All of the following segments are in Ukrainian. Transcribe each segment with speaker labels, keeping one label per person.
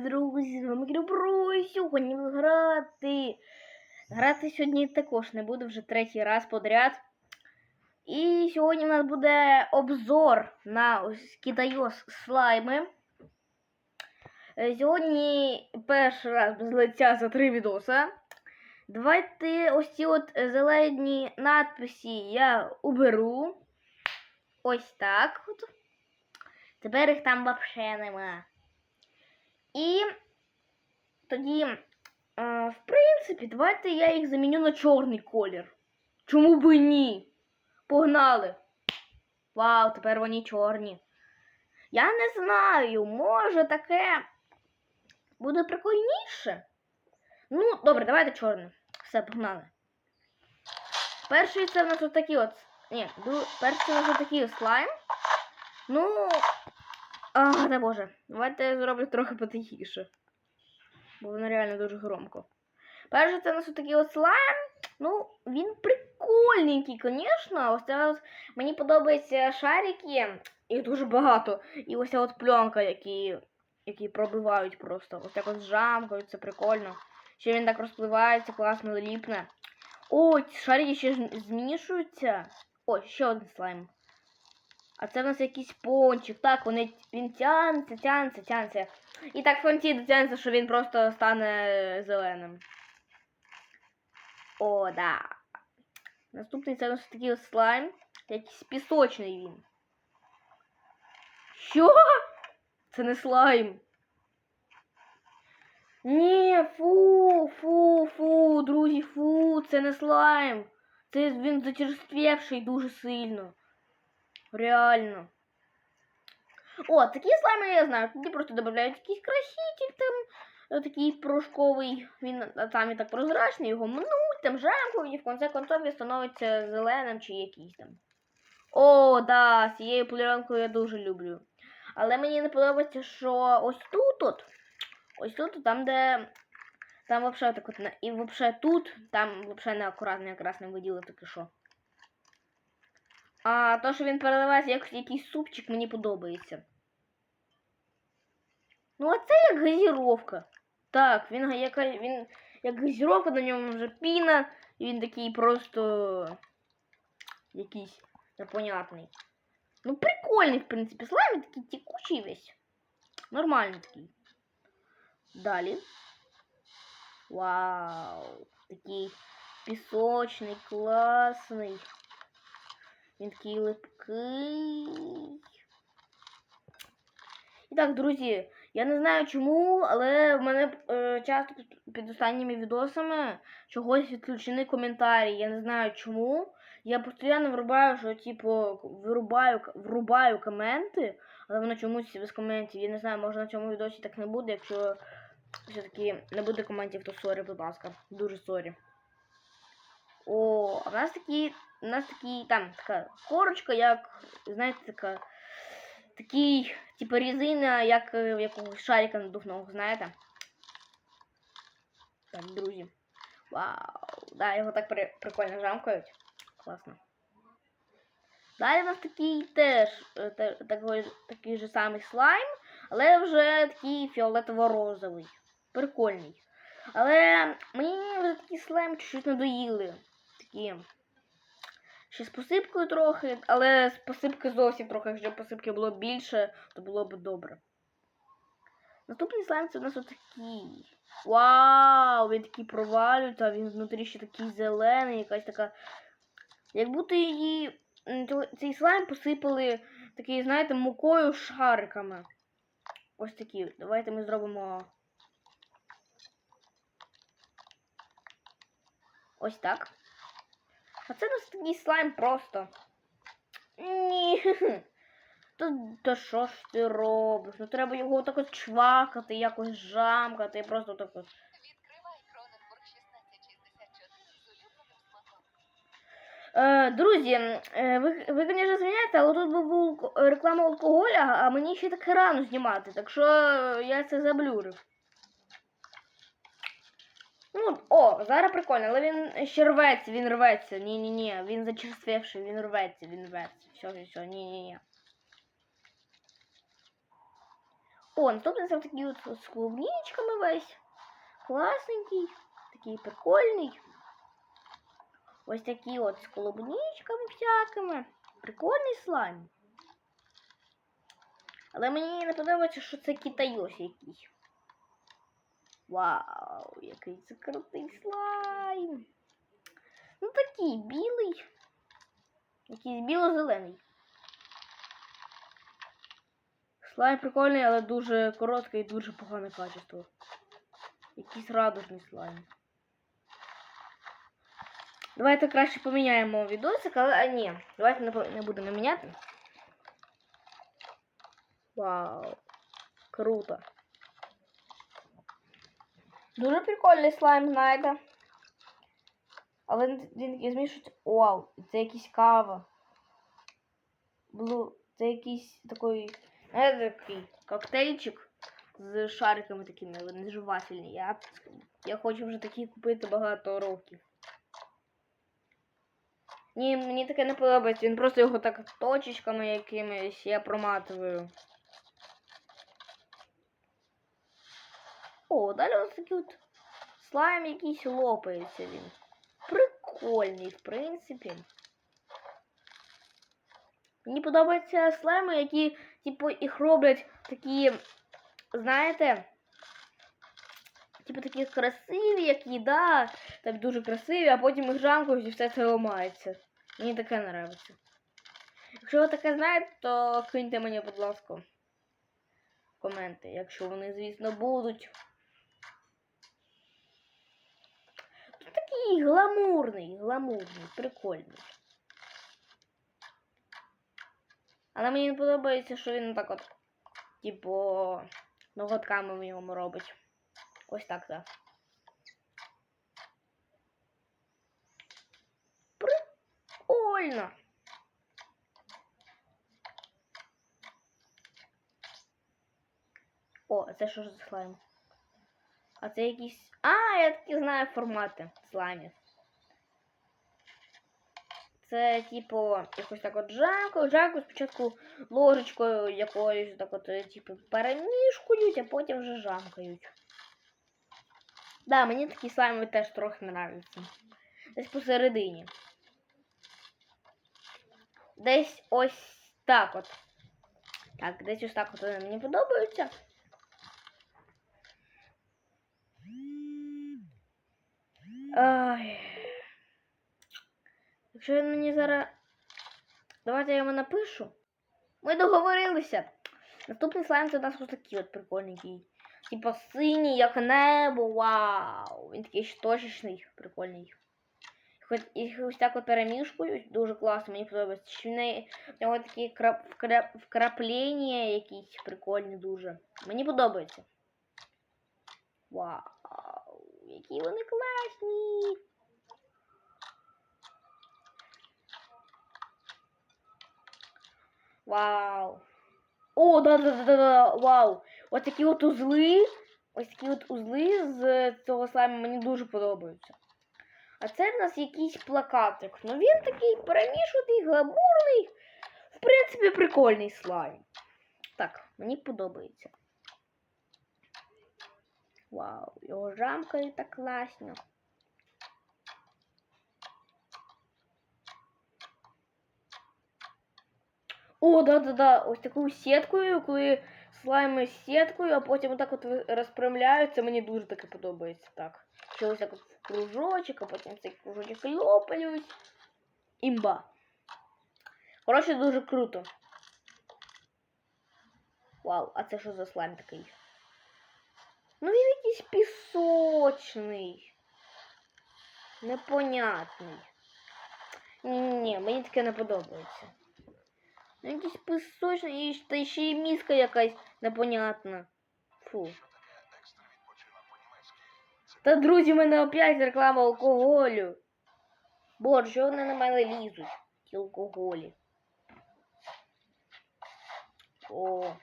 Speaker 1: друзі, з вами Кірюбро, і сьогодні грати. Грати сьогодні також не буду вже третій раз подряд. І сьогодні у нас буде обзор на ось китайос слайми. Е, Сьогодні перший раз без лиця за три відоса. Давайте ось ці от зелені надписи я уберу. Ось так от. Тепер їх там взагалі нема. І тоді, е, в принципі, давайте я їх заміню на чорний колір. Чому би ні? Погнали! Вау, тепер вони чорні. Я не знаю, може таке буде прикольніше. Ну, добре, давайте чорне. Все, погнали. Перший це в нас отакий от. Ні, перший у нас отакий слайм. Ну. А, да боже. Давайте я зроблю трохи потихіше. Бо воно реально дуже громко. Перший це у нас отакий от слайм. Ну, він прикольненький, звісно. Ось це ось мені подобаються шарики. Їх дуже багато. І ось ця от пленка, які, які пробивають просто. Ось так от жамкають, це прикольно. Ще він так розпливається, класно ліпне. О, ці шарики ще змішуються. О, ще один слайм. А це в нас якийсь пончик. Так, вони, він тянеться, тянеться, тянеться. І так фонті дотягнеться, що він просто стане зеленим. О, да. Наступний це у нас такий слайм. Якийсь пісочний він. Що? Це не слайм. Ні, фу, фу, фу, друзі, фу, це не слайм. Це він зачерствівший дуже сильно. Реально. О, такі слайми я знаю. Туди просто додають якийсь краситель там. е, Такий порошковий, він там і так прозрачний, його мнуть, там жамкують, і в кінці концов він становиться зеленим чи якийсь там. О, да, з цією поліронкою я дуже люблю. Але мені не подобається, що ось тут от, ось тут, там, де. Там вообще так от, і вообще тут, там вообще неаккуратно якраз не виділи таке що. А то, що він переливається як якийсь супчик, мені подобається. Ну, а це як газіровка. Так, він га- як, він як газіровка, на ньому вже піна, і він такий просто якийсь непонятний. Ну, прикольний, в принципі. Слайм він такий текучий весь. Нормальний такий. Далі. Вау! Такий пісочний, класний. Він такий липкий. І так, друзі, я не знаю чому, але в мене е, часто під, останніми відосами чогось відключені коментарі. Я не знаю чому. Я постійно врубаю, що типу вирубаю, врубаю коменти, але воно чомусь без коментів. Я не знаю, може на цьому відосі так не буде, якщо все-таки не буде коментів, то сорі, будь ласка. Дуже сорі. О, а в нас такі, у нас такий там така корочка, як, знаєте, така, такий, типу резина, як в якогось шарика надувного, знаєте? Так, друзі. Вау. Да, його так при, прикольно жамкають. Класно. Далі у нас такий теж е, такий, такий же самий слайм, але вже такий фіолетово-розовий. Прикольний. Але мені вже такі слайм чуть-чуть надоїли. Такі. Ще з посипкою трохи, але з посипки зовсім трохи, якщо посипки було більше, то було б добре. Наступний слайм це у нас отакий. Вау! Він такий провалюється, а він внутрі ще такий зелений, якась така. Як будто її. Цей слайм посипали такий, знаєте, мукою шариками. Ось такі. Давайте ми зробимо. Ось так. А це нас такий слайм просто. Ні. То, то що ж ти робиш? Ну треба його так от чвакати, якось жамкати, просто так от.
Speaker 2: Відкривай Кроненбург 1664 з улюбленим смаком.
Speaker 1: Е, друзі, е, ви, ви, звісно, звиняєте, але тут був реклама алкоголя, а мені ще так рано знімати, так що я це заблюрив. Ну, о, зараз прикольно, але він ще рветься, він рветься. Ні-ні-ні, він зачерствівший, він рветься, він рветься. Все, все, все, ні-ні-ні. О, наступний це такий от з клубничками весь. Класненький, такий прикольний. Ось такі от з клубничками всякими. Прикольний слайм. Але мені не подобається, що це китайос якийсь. Вау, який це крутий слайм. Ну такий білий. Якийсь біло-зелений. Слайм прикольний, але дуже короткий і дуже погане качество. Якийсь радужний слайм. Давайте краще поміняємо відосик, але а, ні. Давайте не, не будемо міняти. Вау. Круто. Дуже прикольний слайм, знаєте. Але він такий змішується. Вау, це якийсь кава. Блу, це якийсь такий, знаєте, такий коктейльчик з шариками такими, вони ж вафельні. Я, я хочу вже такі купити багато років. Ні, мені таке не подобається. Він просто його так точечками якимись я проматую. О, далі ось такий от слайм якийсь лопається він. Прикольний, в принципі. Мені подобаються слайми, які, типу, їх роблять такі, знаєте, типу такі красиві, які, да, так дуже красиві, а потім їх жамкають і все це ламається. Мені таке нравиться. Якщо ви таке знаєте, то киньте мені, будь ласка, коменти, якщо вони, звісно, будуть. такий гламурний, гламурний, прикольний. Але мені не подобається, що він так от, типу, ноготками в ньому робить. Ось так, так. Прикольно. О, а це що ж за слайм? А це якісь. А, я таки знаю формати слаймів. Це, типу, якось так от жаку, жаку спочатку ложечкою якоюсь так от, е, типу, перемішкують, а потім вже жамкають. Да, мені такі слайми теж трохи нравляться. Десь посередині. Десь ось так от. Так, десь ось так от вони мені подобаються. Ай. Якщо він мені зараз. Давайте я йому напишу. Ми договорилися. Наступний слайм це у нас ось такий от прикольненький. Типа синій, як небо. Вау! Він такий ж точечний, прикольний. Хоч їх ось так от перемішкують, дуже класно, мені подобається. Ще в неї в нього такі крап, вкрап, вкраплення якісь прикольні дуже. Мені подобається. Вау! Які вони класні! Вау! О, да, да, да, да, да, вау! Ось такі от узли. Ось такі от узли з цього слайму мені дуже подобаються. А це в нас якийсь плакатик. Ну він такий перемішаний, гламурний. В принципі, прикольний слайм. Так, мені подобається. Вау, його жамкає так класно. О, да-да-да, ось такою сіткою, коли слайми з сіткою, а потім отак от ви- розпрямляються, мені дуже таке подобається так. Що ось так от в кружочок, а потім цей кружочок лопають. Імба. Коротше, дуже круто. Вау, а це що за слайм такий? Ну він якийсь пісочний. Непонятний. Ні-ні, мені таке не подобається. Ну, якийсь пісочний, і та ще й мізка якась непонятна. Фу. Та друзі, в мене опять реклама алкоголю. Боже, що вони на мене лізуть? Ті алкоголі. О,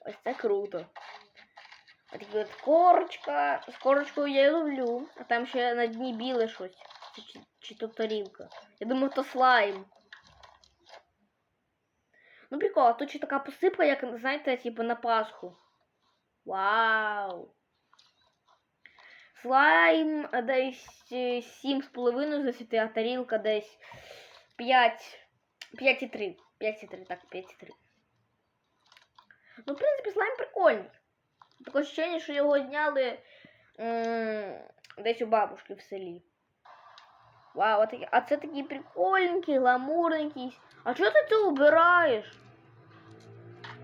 Speaker 1: ось це круто. Такі от корочка. З корочкою я і ловлю. А там ще на дні біле щось. Чи, чи, чи то тарілка. Я думаю, то слайм. Ну прикол, а тут ще така посипка, як, знаєте, типу на Пасху. Вау. Слайм десь е, сім з половиною засвіти, а тарілка десь 5. 5,3. 5,3, так, 5,3. Ну, в принципі, слайм прикольний. Таке ощущення, що його зняли десь у бабушки в селі. Вау, а, це такий прикольненький, гламурненький. А чого ти це убираєш?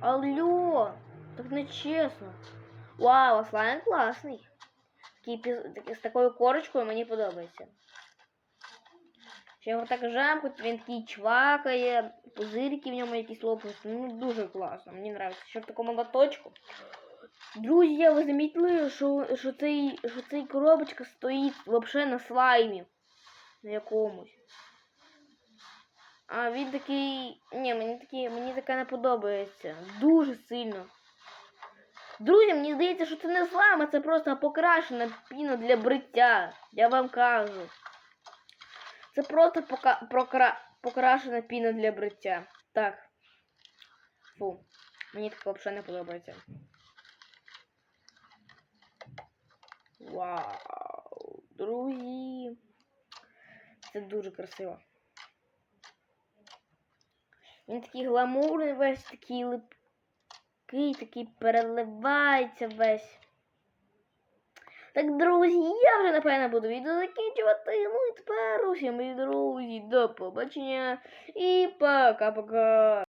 Speaker 1: Алло, так не чесно. Вау, а слайм класний. Такий, з такою корочкою мені подобається. Ще його так жамкать, він такий чвакає, пузирики в ньому якісь лопаються. Ну, дуже класно, мені подобається. Ще в такому лоточку. Друзі, ви замітили, що, що, цей, що цей коробочка стоїть взагалі на слаймі. На якомусь. А він такий. Ні, мені такий, мені таке не подобається. Дуже сильно. Друзі, мені здається, що це не слайм, а це просто покрашена піна для бриття. Я вам кажу. Це просто пока... прокра... покрашена піна для бриття. Так. Фу. Мені таке взагалі не подобається. Вау, друзі. Це дуже красиво. Він такий гламурний весь, такий липкий, такий переливається весь. Так, друзі, я вже напевно буду відео закінчувати. Ну і тепер усім, мої друзі, до побачення і пока-пока.